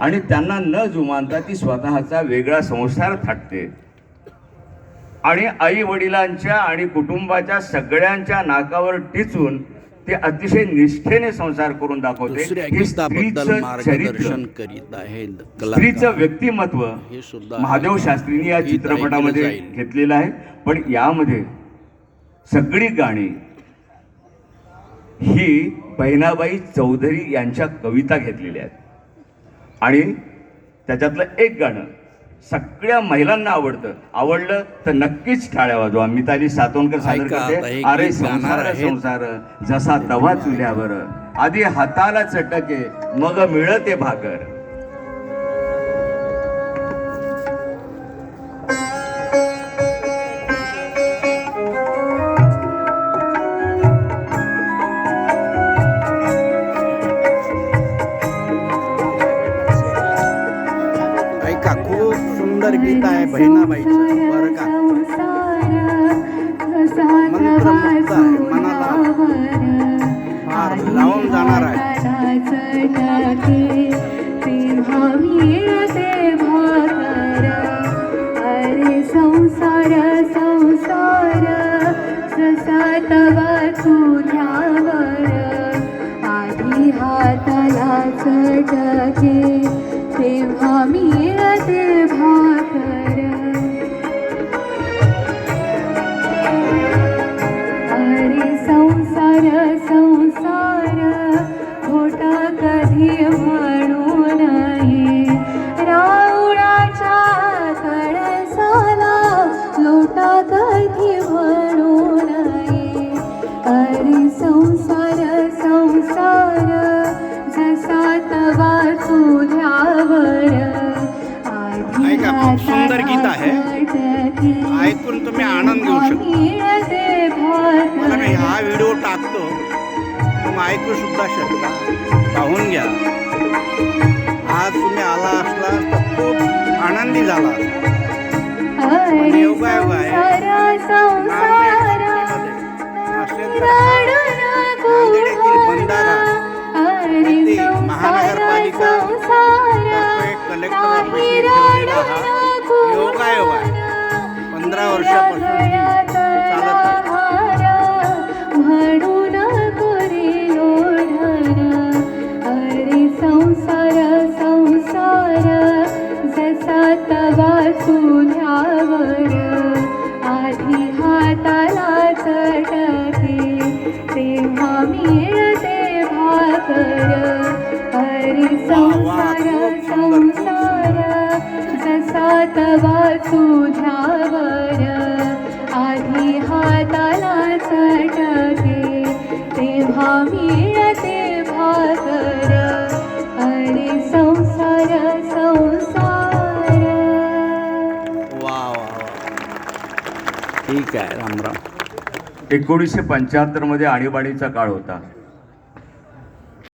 आणि त्यांना न जुमानता ती स्वतःचा वेगळा संसार थाटते. आणि आई वडिलांच्या आणि कुटुंबाच्या सगळ्यांच्या नाकावर टिचून ते अतिशय निष्ठेने संसार करून दाखवते. स्त्रीचं व्यक्तिमत्व महादेव शास्त्रींनी या चित्रपटामध्ये. घेतलेलं आहे. पण यामध्ये सगळी गाणी ही बहिणाबाई चौधरी यांच्या कविता घेतलेल्या आहेत. आणि त्याच्यातलं एक गाणं सगळ्या महिलांना आवडतं. आवडलं तर नक्कीच टाळ्या वाजवा. मिताली सातवणकर सादर करते. अरे संसार. संसार जसा तवा चुल्यावर. आधी हाताला चटके मग मिळते भाकर. सुंदर गीत आहे बहिणाबाईचं. बरं का? मंत्रमुग्ध आहे मनाला फार लावून जाणार आहे. अरे संसार संसार जसा तवा चुल्यावर आधी हाताला चटके संसार संसार खोटा कधी म्हणू नाही. रावणाच्या कळसाला लोटा कधी म्हणू नाही. अरे संसार संसार जसा तवा तुझ्यावर. आधी खूप सुंदर गीत आहे. ऐकून तुम्ही आनंद घेऊ शकता. मला मी हा व्हिडिओ टाकतो तुम्ही ऐकू सुद्धा शकता. पाहून घ्या. आज तुम्ही आला असला तर खूप आनंदी झाला योगायोग आहे. नांदेड येथील बंधारा महानगरपालिका कलेक्टर ऑफिसने योगायोग आहे पंधरा वर्षापासून ही चालत आहे. म्हणून करी लोढण जसा तवा तुझ्यावर आधी हाताला चटके तेव्हा मिळते भाकर. अरे संसार संसार. वा ठीक आहे रामराम एकोणीसशे पंच्याहत्तरमध्ये आणीबाणीचा काळ होता.